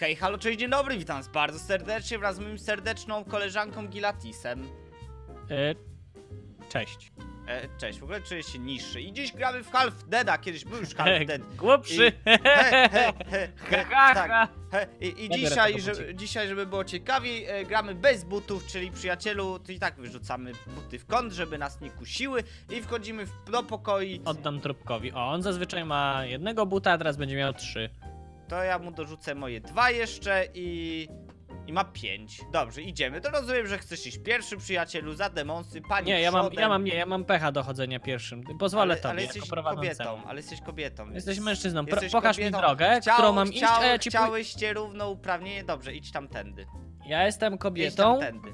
Hej, halo, cześć, dzień dobry, witam was bardzo serdecznie wraz z moim serdeczną koleżanką Gilatisem. E, cześć. E, cześć, w ogóle czuję się niższy i dziś gramy w Half Deada, kiedyś był już Half Dead. Głupszy. He, he, he, he, tak. He, I, i biorę dzisiaj, tego bucika. dzisiaj, żeby było ciekawiej, e, gramy bez butów, czyli przyjacielu, to i tak wyrzucamy buty w kąt, żeby nas nie kusiły i wchodzimy w, do pokoi. Oddam trupkowi. O, on zazwyczaj ma jednego buta, a teraz będzie miał trzy. To ja mu dorzucę moje dwa jeszcze i... I ma pięć. Dobrze, idziemy. To rozumiem, że chcesz iść pierwszy, przyjacielu, za demonsy, pani Nie, ja mam, przodem. ja mam, nie, ja mam pecha do chodzenia pierwszym. Pozwolę ale, tobie, ale jako jesteś prowadzącemu. kobietą, ale jesteś kobietą. więc- Jesteś mężczyzną. Pro, jesteś pokaż kobietą. mi drogę, Chciał- którą mam iść, chciał, a ja ci pój... Chciałyście równouprawnienie? Dobrze, idź tamtędy. Ja jestem Idź kobietą. tamtędy.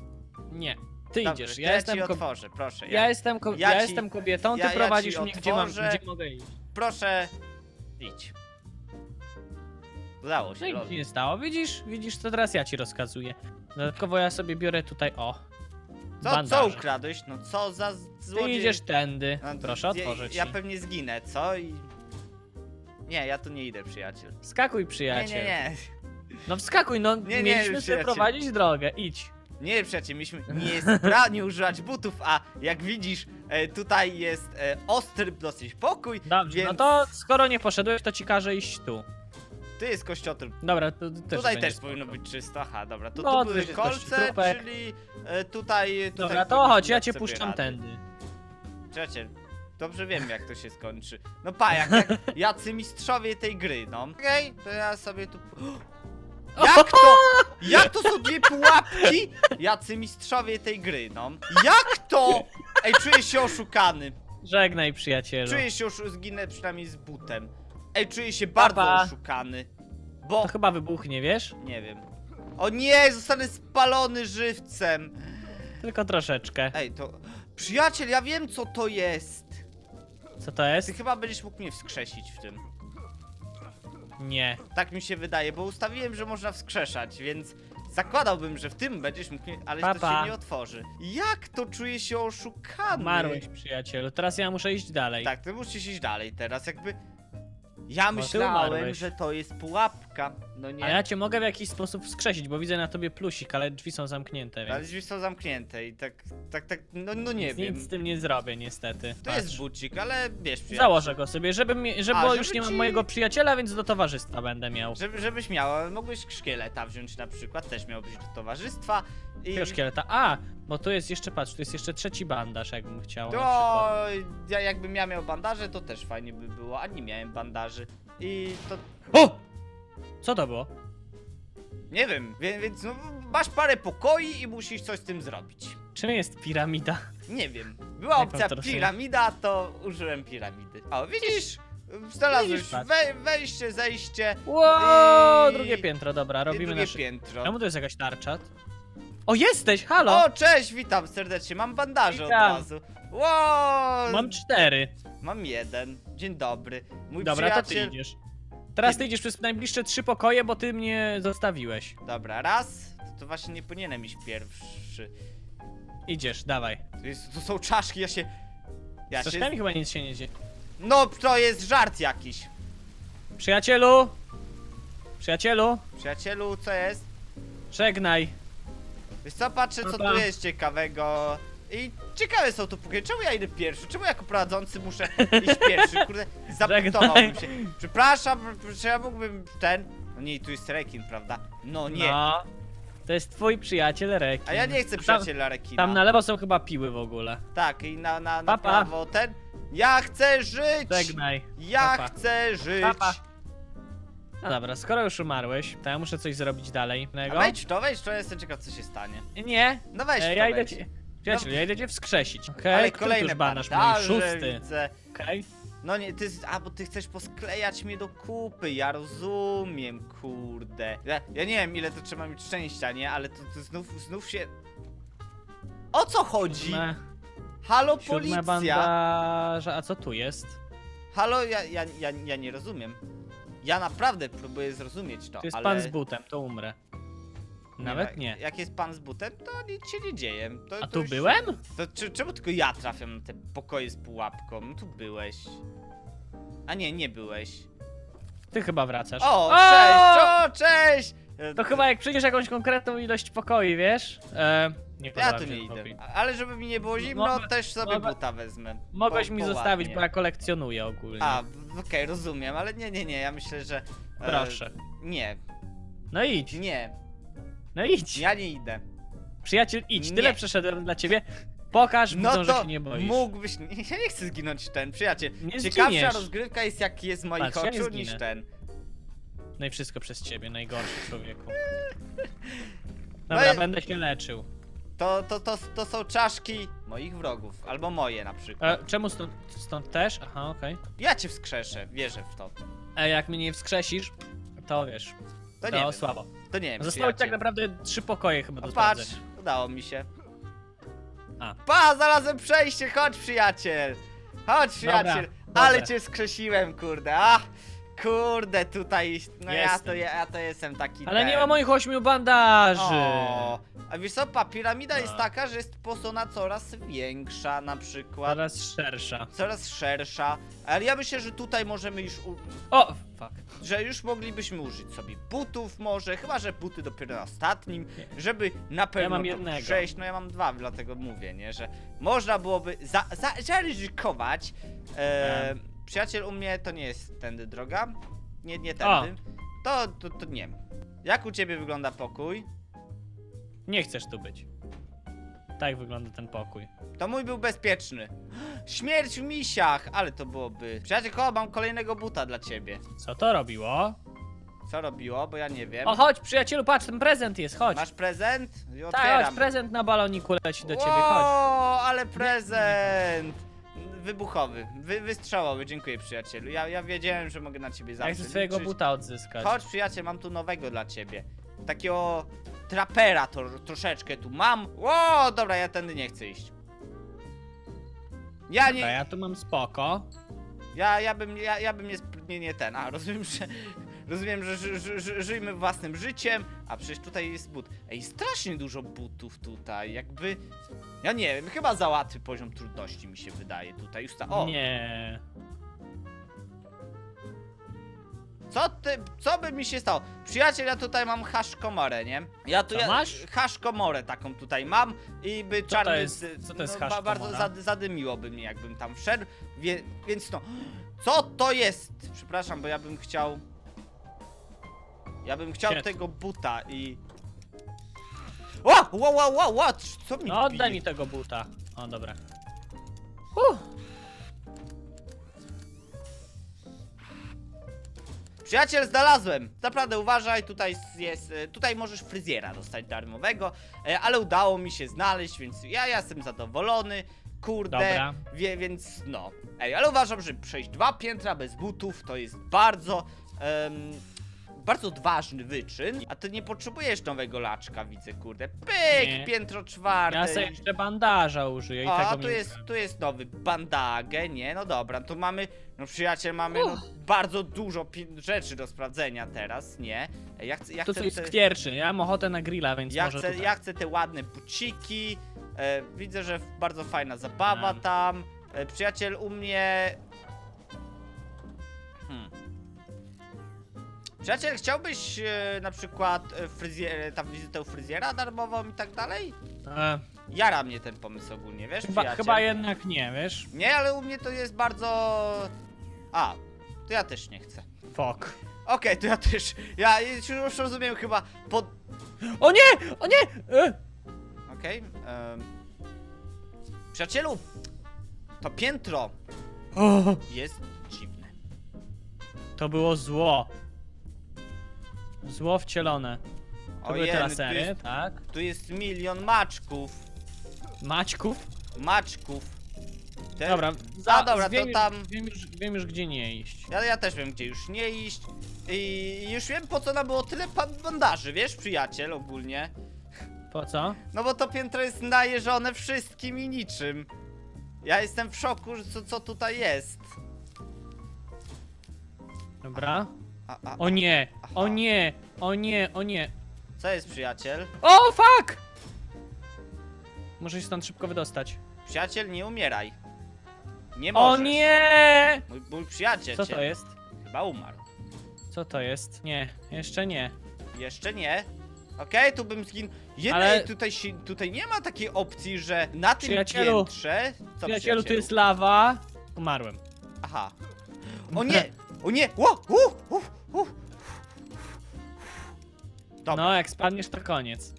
Nie, ty Dobrze, idziesz. to Ja, jestem ci ko... otworzę, proszę. ja jestem, ko... ja ja ci- jestem kobietą, ty ja- ja ci prowadzisz mnie, gdzie, mam, otworzę. gdzie mogę iść. Proszę, idź. Udało No się, i lol. nic się nie stało. Widzisz, widzisz, to teraz ja ci rozkazuję. Dodatkowo ja sobie biorę tutaj, o, Co, co bandaże. ukradłeś? No co za z- Ty złodziej? idziesz tędy. No, Proszę, ja- otworzę ci. Ja pewnie zginę, co? I... Nie, ja tu nie idę, przyjaciel. Skakuj, Nie, przyjaciel. nie, nie. No wskakuj, no Nie, nie, mieliśmy sobie przyjaciel. prowadzić drogę, idź. Nie, przyjaciel, mieliśmy nie, spra- nie używać butów, a jak widzisz, e, tutaj jest e, ostry dosyć pokój, Dobrze, więc no to skoro nie poszedłeś, to ci każę iść tu. Tu jest kościotrup. Dobra, to, to też tutaj będzie też spoko. powinno być czysto, aha, dobra, to No, tu były też jest kolce, kościotrupek. czyli e, tutaj, tutaj Dobra, to chodź, ja dać cię sobie puszczam radę. tędy. Przyjaciel, dobrze wiem jak to się skończy. No pa, jak, jak jacy mistrzowie tej gry, no. Okej, to ja sobie tu... Jak to? Jak to są dwie pułapki? Jacy mistrzowie tej gry, no. Jak to? Ej, czuję się oszukany. Żegnaj, przyjacielu. Czuję się oszu... zginę przynajmniej z butem. Ej, czuję się bardzo Pa. oszukany. Bo... To chyba wybuchnie, wiesz? Nie wiem. O nie, zostanę spalony żywcem. Tylko troszeczkę. Ej, to... Przyjaciel, ja wiem co to jest. Co to jest? Ty chyba będziesz mógł mnie wskrzesić w tym. Nie. Tak mi się wydaje, bo ustawiłem, że można wskrzeszać, więc zakładałbym, że w tym będziesz mógł mnie... Ale to Papa. się nie otworzy. Jak to czuję się oszukany? Umarłeś, przyjacielu. Teraz ja muszę iść dalej. Tak, ty musisz iść dalej teraz, jakby... Ja ty myślałem, umarłeś. że to jest pułapka. No nie. A ja cię mogę w jakiś sposób wskrzesić, bo widzę na tobie plusik, ale drzwi są zamknięte, Ale więc drzwi są zamknięte i tak, tak, tak, no, no nie nic, wiem. nic z tym nie zrobię, niestety. To jest bucik, ale wiesz, przyjaciel, Założę go sobie, żeby, mi, żeby A, bo żeby już nie mam ci- mojego przyjaciela, więc do towarzystwa będę miał. Żeby, żebyś miał, mogłeś szkieleta wziąć na przykład, też miałbyś do towarzystwa. I szkieleta. A, bo tu jest jeszcze, patrz, tu jest jeszcze trzeci bandaż, jakbym chciał na to przykład. ja jakbym ja miał bandaże, to też fajnie by było, a nie miałem bandaży. I to O! Co to było? nie wiem, więc, więc no, masz parę pokoi i musisz coś z tym zrobić. Czym jest piramida? Nie wiem. Była Jak opcja piramida, to użyłem piramidy. O, widzisz? Znalazłeś Widzisz, patrz. we, wejście, zejście Wow, I- drugie piętro, dobra, robimy drugie nasze... piętro. Czemu to jest jakaś tarcza? O, jesteś, halo! O, cześć, witam serdecznie. Mam bandaże Witam. od razu. Wow! Mam cztery. Mam jeden. Dzień dobry. Mój Dobra, to ty przyjaciel... idziesz. Teraz Ty- idziesz przez najbliższe trzy pokoje, bo ty mnie zostawiłeś. Dobra, raz. To właśnie nie powinienem iść pierwszy. Idziesz, dawaj. To, jest, to są czaszki, ja się... Ja Z się... czaszkami chyba nic się nie dzieje. No, to jest żart jakiś. Przyjacielu! Przyjacielu! Przyjacielu, co jest? Żegnaj! Wiesz co, patrzę co tu jest ciekawego. I ciekawe są tu pokoje. Czemu ja idę pierwszy? Czemu jako prowadzący muszę iść pierwszy? Kurde, zabuntowałbym się. Przepraszam, czy ja mógłbym ten... No nie, tu jest rekin, prawda? No nie. No. To jest twój przyjaciel Rekin. A ja nie chcę przyjaciela rekina. Tam na lewo są chyba piły w ogóle. Tak, i na, na, na prawo ten. Ja chcę żyć! Żegnaj. Ja Papa. chcę żyć! Papa. No dobra, skoro już umarłeś, to ja muszę coś zrobić dalej. A wejdź w to, wejdź w to, jestem ciekaw co się stanie. Nie. No wejdź w E, to, ja idę wejdź. cię. Przyjaciel, ja idę cię wskrzesić. Okej, Ale już bandaż mój? bandaże Szósty. widzę. Okej. No nie, ty, a bo ty chcesz posklejać mnie do kupy, ja rozumiem, kurde. Ja, ja nie wiem ile to trzeba mieć szczęścia, nie? Ale to, to znów, znów się... O co chodzi? Siódme, Halo siódme policja! bandaża. A co tu jest? Halo, ja, ja, ja, ja nie rozumiem. Ja naprawdę próbuję zrozumieć to, Tu jest ale... pan z butem, to umrę. Nawet nie. Jak jest pan z butem, to nic się nie dzieje. To, A to tu już- byłem? To czy, czemu tylko ja trafiam na te pokoje z pułapką? No tu byłeś. A nie, nie byłeś. Ty chyba wracasz. O, cześć, o, cześć! E, To chyba jak przyjdziesz jakąś konkretną ilość pokoi, wiesz? E, nie Ja podoba tu mi nie idę. pokój. Ale żeby mi nie było zimno, Mogę- też sobie mogę- buta wezmę. Mogłeś Bo- mi bo zostawić, bo ja kolekcjonuję ogólnie. A, w- okej, rozumiem, ale nie, nie, nie, ja myślę, że... e, Proszę. Nie, No idź, nie, no idź. ja nie idę. Przyjaciel, idź. Nie. Tyle przeszedłem dla ciebie. Pokaż, No widzą, że się nie boisz. mógłbyś... Ja nie chcę zginąć ten, przyjaciel. Nie Ciekawsza zginiesz. rozgrywka jest jak jest z moich Patrz, ja nie oczu niż zginę. ten. No i wszystko przez ciebie, najgorszy człowieku. No Dobra, i- będę się leczył. To, to, to, to są czaszki moich wrogów, albo moje na przykład. E, czemu stąd, stąd też? Aha, okej. Ja cię wskrzeszę, wierzę w to. E, jak mnie nie wskrzesisz, to wiesz, To to nie wiem, słabo. to nie wiem, Zostały tak naprawdę trzy pokoje chyba do No patrz, sprawdzenia. udało mi się. A. Pa, znalazłem przejście, chodź przyjaciel! Chodź przyjaciel! dobra. Ale cię skrzesiłem, kurde, a! Kurde, tutaj, no ja Jestem. to, ja to jestem taki Ale nie ten. ma moich ośmiu bandaży. O, a wiesz co, pa, piramida jest A. taka, że jest posona coraz większa na przykład. Coraz szersza. Coraz szersza, ale ja myślę, że tutaj możemy już, u... O, fuck. że już moglibyśmy użyć sobie butów może, chyba, że buty dopiero na ostatnim, żeby na pewno mam to jednego. przejść, no ja mam dwa, dlatego mówię, nie, że można byłoby za, za, zaryzykować. E, przyjaciel u mnie to nie jest tędy droga, nie, nie tędy, to, to, to nie. Jak u ciebie wygląda pokój? Nie chcesz tu być. Tak wygląda ten pokój. To mój był bezpieczny. Śmierć w misiach, ale to byłoby... Przyjaciel, koło, mam kolejnego buta dla ciebie. Co to robiło? Co robiło, bo ja nie wiem. O, chodź, przyjacielu, patrz, ten prezent jest, chodź. Masz prezent? I Tak, otwieram. chodź, prezent na baloniku leci do ciebie, chodź. O, ale prezent! Wybuchowy, wy, wystrzałowy, dziękuję przyjacielu. Ja, ja wiedziałem, że mogę na ciebie Jak zawsze chcę swojego liczyć. buta odzyskać. Chodź przyjaciel, mam tu nowego dla ciebie. Takiego trapera to, troszeczkę tu mam. O, dobra, ja tędy nie chcę iść. Ja Dobra, nie, ja tu mam spoko. ja, ja bym, ja, ja bym nie, sp- nie, nie ten, a rozumiem, że, rozumiem, że ży, ży, ży, żyjmy własnym życiem, a przecież tutaj jest but. Ej, strasznie dużo butów tutaj, jakby, ja nie wiem, chyba za łatwy poziom trudności mi się wydaje tutaj, już ta, o, Nie. Co ty, co by mi się stało? Przyjaciel, ja tutaj mam haszkomorę, nie? Ja tu, Co ja, masz? haszkomorę taką tutaj mam i by to czarny, jest- co to jest no, Bardzo haszkomora? zad, zadymiłoby mnie, jakbym tam wszedł, wie, więc no, co to jest? Przepraszam, bo ja bym chciał, ja bym chciał Shit. tego buta i... O! Wow, wow, wow, wow, co mi No oddaj bije? mi tego buta. O, dobra. Uh, Przyjaciel, znalazłem! Naprawdę uważaj, tutaj jest, e, tutaj możesz fryzjera dostać darmowego, e, ale udało mi się znaleźć, więc ja, ja jestem zadowolony, kurde, Dobra. wie, więc no. Ej, ale uważam, że przejść dwa piętra bez butów to jest bardzo, em, bardzo odważny wyczyn, a ty nie potrzebujesz nowego laczka, widzę, kurde. Pyk, Nie. piętro czwarte. ja sobie jeszcze bandaża użyję i A, tego tu mi jest, tu jest nowy bandagę, nie? No dobra, tu mamy, no przyjaciel, mamy no, bardzo dużo pi- rzeczy do sprawdzenia teraz, nie? Ja chcę, ja Tu chcę, coś te, skwierczy, ja mam ochotę na grilla, więc ja może chcę, tutaj. ja chcę te ładne buciki, e, widzę, że bardzo fajna zabawa Mam. tam, e, przyjaciel u mnie... Hmm. Przyjaciel, chciałbyś e, na przykład e, fryzjer, tam wizytę u fryzjera darmową i tak dalej? E, Jara mnie ten pomysł ogólnie, wiesz, chyba, przyjaciel? chyba jednak nie, wiesz? Nie, ale u mnie to jest bardzo... A, to ja też nie chcę. Fuck. Okej, to ja też. Ja już rozumiem chyba pod... O nie! O nie! E, Okej. em. Przyjacielu, to piętro o, jest dziwne. to było zło. Zło wcielone. To były te Ojej, tu lasery, jest, tak? tu jest milion maczków. Maćków? Maczków. Te... Dobra, A, dobra, wiem to już, tam- Wiem już, wiem już gdzie nie iść. Ja, ja też wiem, gdzie już nie iść. I już wiem, po co nam było tyle pa- bandaży, wiesz, przyjaciel, ogólnie. Po co? No bo to piętro jest najeżone wszystkim i niczym. Ja jestem w szoku, że co, co tutaj jest. Dobra. A, a, O nie! O nie! O nie! O nie! Co jest przyjaciel? O fuck! Muszę się stąd szybko wydostać. Przyjaciel, nie umieraj. Nie O możesz. nie! Mój, mój przyjaciel Co cię to jest? chyba umarł. Co to jest? Nie, jeszcze nie. Jeszcze nie. Okej, tu bym zginął. Jednej Ale- tutaj, się, tutaj nie ma takiej opcji, że na tym Przyjacielu, piętrze... Co Przyjacielu, tu jest lawa. Umarłem. Aha. O nie! O nie! Ło! U, Dobra, No, jak spadniesz, to koniec.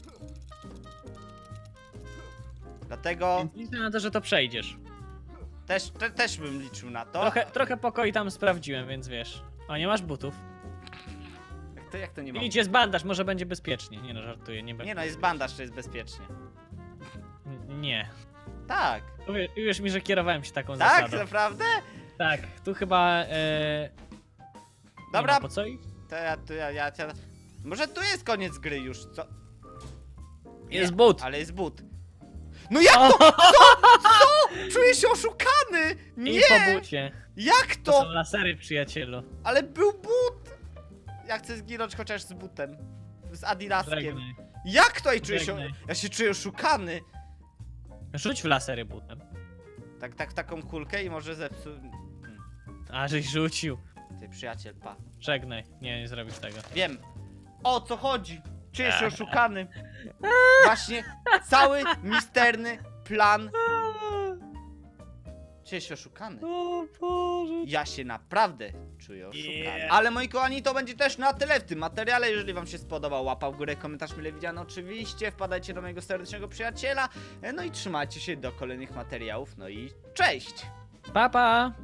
dlatego Więc liczę na to, że to przejdziesz. też, te, też bym liczył na to. Trochę, trochę pokoi tam sprawdziłem, więc wiesz. O, nie masz butów. Jak to, jak to nie ma? Idź, jest bandaż, może będzie bezpiecznie. Nie no, żartuję, nie Nie no, jest bandaż, to jest bezpiecznie. Nie. Tak. Uwierz, uwierz mi, że kierowałem się taką Tak, zasadą. naprawdę? Tak, tu chyba. E... Dobra. Nie ma po co iść? To ja, to ja, ja, ja... Może tu jest koniec gry już, co? Jest Nie, but. Ale jest but. No jak to? Co? Co? Czuję się oszukany! I Nie! po bucie. Jak To są to? lasery, przyjacielu. Ale był but! Ja chcę zginąć chociaż z butem. Z Adidaskiem. Żegnaj. Jak to? I czuję się... Żegnaj. Ja się czuję oszukany. Rzuć w lasery butem. Tak, tak, taką kulkę i może zepsu... A, żeś rzucił. Ty przyjaciel, pa. Żegnaj. Nie, nie zrobisz tego. Wiem. O co chodzi? Czuję się oszukany. Właśnie cały misterny plan. Czuję się oszukany. O Boże. Ja się naprawdę czuję oszukany. Yeah. Ale moi kochani, to będzie też na tyle w tym materiale. Jeżeli wam się spodobał, łapa w górę, komentarz mile widziany oczywiście. Wpadajcie do mojego serdecznego przyjaciela. No i trzymajcie się do kolejnych materiałów. No i cześć! Pa, pa.